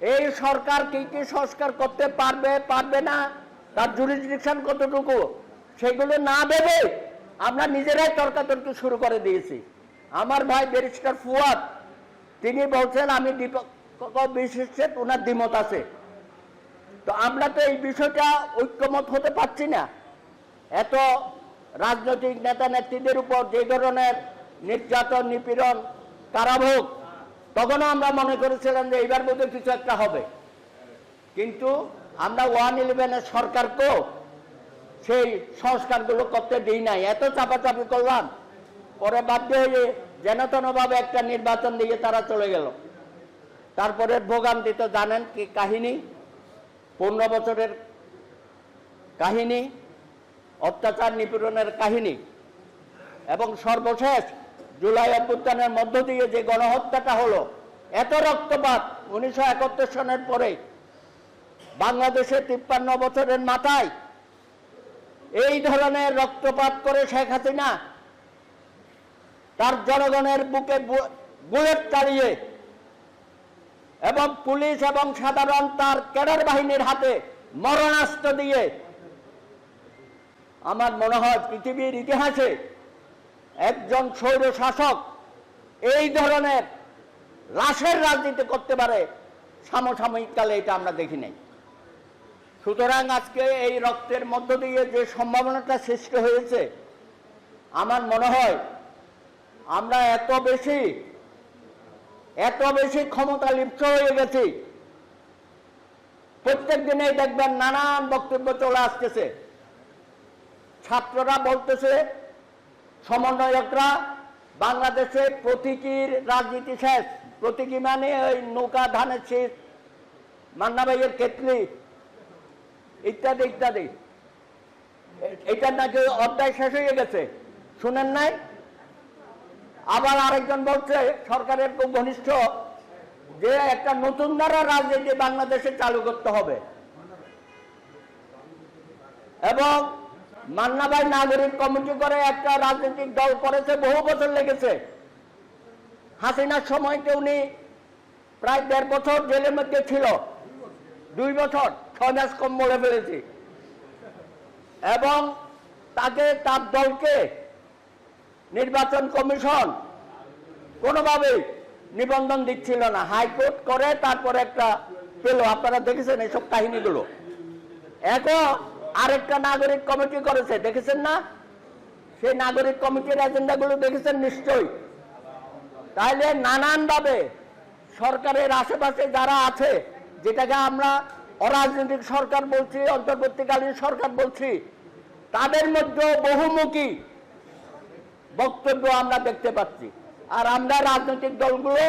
এই সরকার কি কি সংস্কার করতে পারবে পারবে না? তার জুরিসডিকশন কতটুকু? সেগুলো না ভেবে আমরা নিজেরাই তর্কাতর্কি শুরু করে দিয়েছি। আমার ভাই ব্যারিস্টার ফুয়াদ, তিনি বলছেন, আমি দীপক বিশিষ্টের ওনার দ্বিমত আছে। তো আমরা তো এই বিষয়টা ঐক্যমত হতে পারছি না। এত রাজনৈতিক নেতা নেত্রীদের উপর যে ধরনের নির্যাতন, নিপীড়ন কারাভোগ তখনও আমরা মনে করেছিলাম যে এইবার বোধহয় কিছু একটা হবে। কিন্তু আমরা ওয়ান ইলেভেনের সরকারকেও সেই সংস্কারগুলো করতে দিই নাই। এত চাপাচাপি করলাম, পরে বাধ্য হয়ে যেন তেনভাবে একটা নির্বাচন দিয়ে তারা চলে গেল। তারপরে ভোগান্তি তো জানেন কি কাহিনী? পনেরো বছরের কাহিনী, অত্যাচার নিপীড়নের কাহিনী, এবং সর্বশেষ জুলাই অভ্যুত্থানের মধ্য দিয়ে যে গণহত্যাটা হলো, এত রক্তপাত উনিশশো একাত্তর সনের পরে বাংলাদেশে তিপ্পান্ন বছরের মাথায় এই ধরনের রক্তপাত করে শেখ হাসিনা তার জনগণের বুকে বুলেট চালিয়ে এবং পুলিশ এবং সাধারণ তার ক্যাডার বাহিনীর হাতে মরণাস্ত্র দিয়ে আমার মনে হয় পৃথিবীর ইতিহাসে একজন স্বৈর শাসক এই ধরনের লাশের রাজনীতি করতে পারে সমসাময়িক কালে এটা আমরা দেখি নাই। সুতরাং আজকে এই রক্তের মধ্য দিয়ে যে সম্ভাবনাটা সৃষ্টি হয়েছে, আমার মনে হয় আমরা এত বেশি এত বেশি ক্ষমতা লিপ্ত হয়ে গেছি, প্রত্যেক দিনেই দেখবেন নানান বক্তব্য চলে আসতেছে। ছাত্ররা বলতেছে সমন্বয়করা বাংলাদেশে প্রতীকীর রাজনীতি শেষ। প্রতীকী মানে ওই নৌকা, ধানের শীত মান্না ভাইয়ের কেতলি, ইত্যাদি ইত্যাদি। এ- এটার নাকি অধ্যায় শেষ হয়ে গেছে। শুনেন নাই? আবার আরেকজন বলছে, সরকারের খুব ঘনিষ্ঠ, যে একটা নতুন ধারা রাজনীতি বাংলাদেশে চালু করতে হবে। এবং মান্নাবাই নাগরিক কমিটি করে একটা রাজনৈতিক দল করেছে, বহু বছর লেগেছে। হাসিনার সময়তে উনি প্রায় দেড় বছর জেলের মধ্যে ছিল। দুই বছর, ছয় মাস কম বলে ফেলেছি। এবং তাকে, তার দলকে নির্বাচন কমিশন কোনোভাবেই নিবন্ধন দিচ্ছিল না। হাইকোর্ট করে তারপরে একটা পেল। আপনারা দেখেছেন এইসব কাহিনীগুলো। এখন আরেকটা নাগরিক কমিটি করেছে, দেখেছেন না? সেই নাগরিক কমিটির এজেন্ডাগুলো দেখেছেন নিশ্চয়ই। তাইলে নানানভাবে সরকারের আশেপাশে যারা আছে, যেটাকে আমরা অরাজনৈতিক সরকার বলছি, অন্তর্বর্তীকালীন সরকার বলছি, তাদের মধ্যেও বহুমুখী বক্তব্য আমরা দেখতে পাচ্ছি। আর আমরা রাজনৈতিক দলগুলো